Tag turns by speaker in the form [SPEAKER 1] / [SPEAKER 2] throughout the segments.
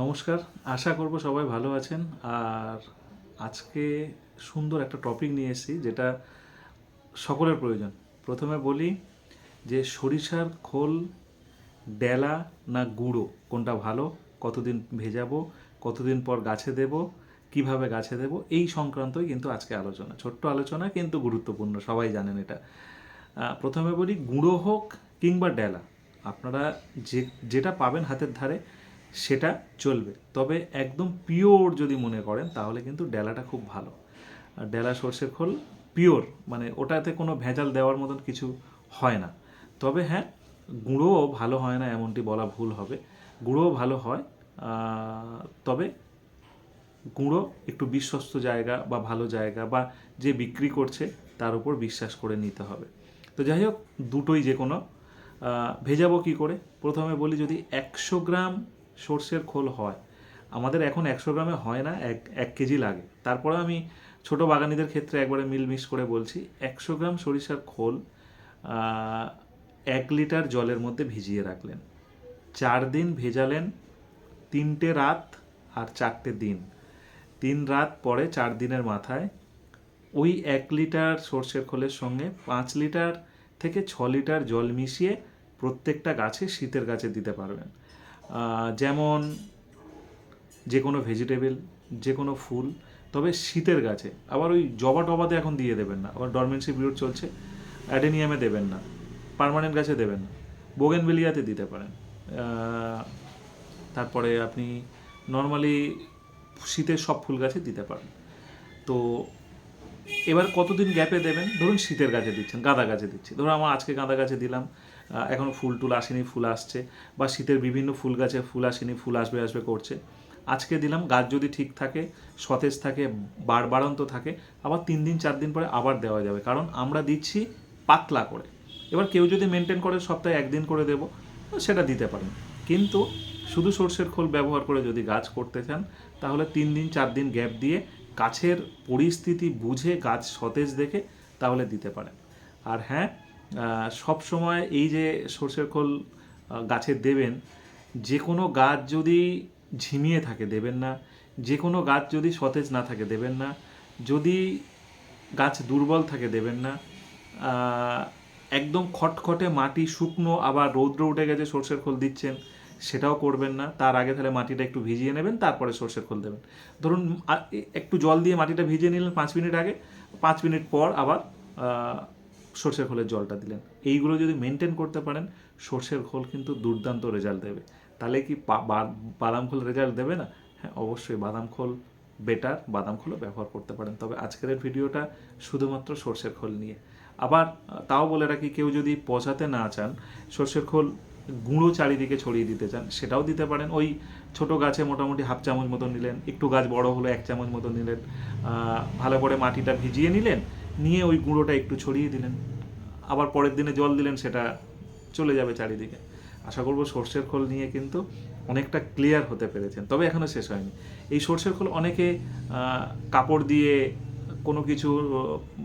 [SPEAKER 1] নমস্কার, আশা করব সবাই ভালো আছেন। আর আজকে সুন্দর একটা টপিক নিয়ে এসেছি, যেটা সকলের প্রয়োজন। প্রথমে বলি যে সরিষার খোল, ডেলা না গুঁড়ো, কোনটা ভালো, কতদিন ভেজাবো, কতদিন পর গাছে দেব, কীভাবে গাছে দেব, এই সংক্রান্তই কিন্তু আজকে আলোচনা। ছোট্ট আলোচনা কিন্তু গুরুত্বপূর্ণ, সবাই জানেন এটা। প্রথমে বলি গুঁড়ো হোক কিংবা ডেলা, আপনারা যে, যেটা পাবেন হাতের ধারে সেটা চলবে। তবে একদম পিওর যদি মনে করেন, তাহলে কিন্তু ডেলাটা খুব ভালো। আর ডেলা সর্ষের খোল পিওর মানে ওটাতে কোনো ভেজাল দেওয়ার মতন কিছু হয় না। তবে হ্যাঁ গুঁড়োও ভালো হয় না এমনটি বলা ভুল হবে। গুঁড়োও ভালো হয় তবে গুঁড়ো একটু বিশ্বস্ত জায়গা বা ভালো জায়গা বা যে বিক্রি করছে, তার উপর বিশ্বাস করে নিতে হবে। তো যাই হোক, দুটোই যে কোনো ভেজাবো কী করে? প্রথমে বলি যদি একশো গ্রাম সর্ষের খোল হয়। আমাদের এখন একশো গ্রামে হয় না, এক এক কেজি লাগে। তারপরে আমি ছোট বাগানিদের ক্ষেত্রে একবারে মিলমিশ করে বলছি, একশো গ্রাম সরিষার খোল এক লিটার জলের মধ্যে ভিজিয়ে রাখলেন। চার দিন ভেজালেন, তিনটে রাত আর চারটে দিন। তিন রাত পরে চার দিনের মাথায় ওই এক লিটার সর্ষের খোলের সঙ্গে পাঁচ লিটার থেকে ছ লিটার জল মিশিয়ে প্রত্যেকটা গাছে শীতের গাছে দিতে পারবেন। যেমন যে কোনো ভেজিটেবল যে কোনো ফুল, তবে শীতের গাছে। আবার ওই জবা টবাতে এখন দিয়ে দেবেন না। আবার ডরমেন্সি পিরিয়ড চলছে অ্যাডেনিয়ামে দেবেন না। পারমানেন্ট গাছে দেবেন না। বোগেনভেলিয়াতে দিতে পারেন। তারপরে আপনি নর্মালি শীতের সব ফুল গাছে দিতে পারেন। তো এবার কতদিন গ্যাপে দেবেন? ধরুন শীতের গাছে দিচ্ছেন, গাঁদা গাছে দিচ্ছি ধরুন আমার আজকে গাঁদা গাছে দিলাম এখনও ফুল টুল আসেনি, ফুল আসছে। বা শীতের বিভিন্ন ফুল গাছে ফুল আসেনি, ফুল আসবে আসবে করছে। আজকে দিলাম, গাছ যদি ঠিক থাকে, সতেজ থাকে, বার বাড়ন্ত থাকে, আবার তিন দিন, চার দিন পরে আবার দেওয়া যাবে। কারণ আমরা দিচ্ছি পাতলা করে। এবার কেউ যদি মেনটেন করে, সপ্তাহে একদিন করে দেবো, সেটা দিতে পারেন। কিন্তু শুধু সর্ষের খোল ব্যবহার করে যদি গাছ করতে চান, তাহলে তিন দিন, চার দিন গ্যাপ দিয়ে গাছের পরিস্থিতি বুঝে গাছ সতেজ দেখে তাহলে দিতে পারেন আর হ্যাঁ সব সময় এই যে সর্ষের খোল গাছে দেবেন, যে কোনো গাছ যদি ঝিমিয়ে থাকে দেবেন না, যে কোনো গাছ যদি সতেজ না থাকে দেবেন না, যদি গাছ দুর্বল থাকে দেবেন না একদম খটখটে মাটি শুকনো আবার রৌদ্র উঠে গেছে সর্ষের খোল দিচ্ছেন সেটাও করবেন না। তার আগে তাহলে মাটিটা একটু ভিজিয়ে নেবেন, তারপরে সর্ষের খোল দেবেন। ধরুন একটু জল দিয়ে মাটিটা ভিজিয়ে নিলেন পাঁচ মিনিট আগে, পাঁচ মিনিট পর আবার সর্ষের খোলের জলটা দিলেন। এইগুলো যদি মেনটেন করতে পারেন, সর্ষের খোল কিন্তু দুর্দান্ত রেজাল্ট দেবে। তাহলে কি বাদাম খোল রেজাল্ট দেবে না? হ্যাঁ অবশ্যই বাদাম খোল বেটার বাদাম খোলও ব্যবহার করতে পারেন। তবে আজকের ভিডিওটা শুধুমাত্র সর্ষের খোল নিয়ে। আবার তাও বলে রাখি, কেউ যদি পচাতে না চান, সর্ষের খোল গুঁড়ো চারিদিকে ছড়িয়ে দিতে চান, সেটাও দিতে পারেন। ওই ছোট গাছে মোটামুটি হাফ চামচ মতো নিলেন, একটু গাছ বড় হলো এক চামচ মতো নিলেন ভালো করে মাটিটা ভিজিয়ে নিলেন, নিয়ে ওই গুঁড়োটা একটু ছড়িয়ে দিলেন। আবার পরের দিনে জল দিলেন, সেটা চলে যাবে চারিদিকে। আশা করব সর্ষের খোল নিয়ে কিন্তু অনেকটা ক্লিয়ার হতে পেরেছেন, তবে এখনও শেষ হয়নি। এই সর্ষের খোল অনেকে কাপড় দিয়ে কোনো কিছু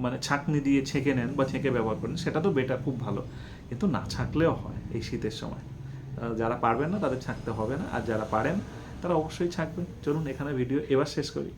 [SPEAKER 1] মানে ছাঁকনি দিয়ে ছেঁকে নেন বা ছেঁকে ব্যবহার করেন, সেটা তো বেটার খুব ভালো। কিন্তু না ছাঁকলেও হয় এই শীতের সময়। যারা পারবেন না তাদের ছাঁকতে হবে না। আর যারা পারেন, তারা অবশ্যই ছাঁকবেন। চলুন এখানে ভিডিও এবার শেষ করি।